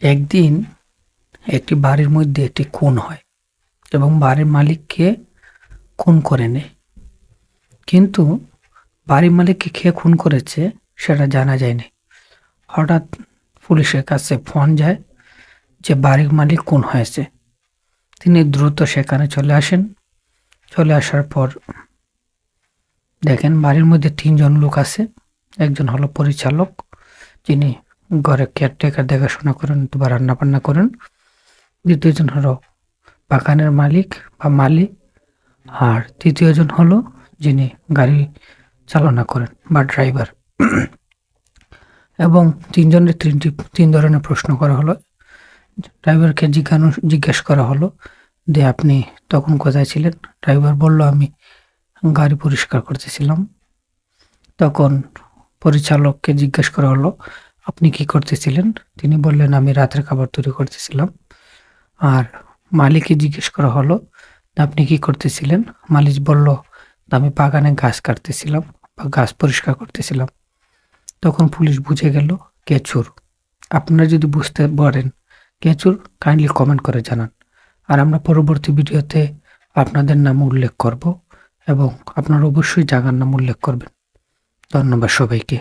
একদিন একটি বাড়ির মধ্যে একটি খুন হয় এবং বাড়ির মালিককে খুন করে নেয়। কিন্তু বাড়ির মালিককে খেয়ে খুন করেছে সেটা জানা যায়নি। হঠাৎ পুলিশের কাছে ফোন যায় যে বাড়ির মালিক খুন হয়েছে। তিনি দ্রুত সেখানে চলে আসেন। চলে আসার পর দেখেন বাড়ির মধ্যে তিনজন লোক আছে। একজন হলো পরিচালক, যিনি ঘরে কেয়ারটেকার দেখাশোনা করেন, অথবা রান্না বান্না করেন দ্বিতীয়জন হলো বাগানের মালিক বা মালিক আর তৃতীয়জন হলো যিনি গাড়ি চালনা করেন বা ড্রাইভার এবং তিনজনের তিনটি তিন ধরনের প্রশ্ন করা হলো। ড্রাইভারকে জিজ্ঞানু, জিজ্ঞেস করা হলো যে, আপনি তখন কোথায় ছিলেন? ড্রাইভার বলল, আমি গাড়ি পরিষ্কার করতেছিলাম। তখন পরিচালককে জিজ্ঞেস করা হলো আপনি কি করতেছিলেন? তিনি বললেন, আমি রাতের খাবার তৈরি করতেছিলাম। আর মালিককে জিজ্ঞেস করা হলো আপনি কি করতেছিলেন? মালিক বলল আমি বাগানে গাছ কাটতেছিলাম বা গাছ পরিষ্কার করতেছিলাম। তখন পুলিশ বুঝে গেল, কেচুর। আপনারা যদি বুঝতে পারেন কেচুর, কাইন্ডলি কমেন্ট করে জানান। আর আমরা পরবর্তী ভিডিওতে আপনাদের নাম উল্লেখ করব এবং আপনারা অবশ্যই জাগার নাম উল্লেখ করবেন। ধন্যবাদ সবাইকে।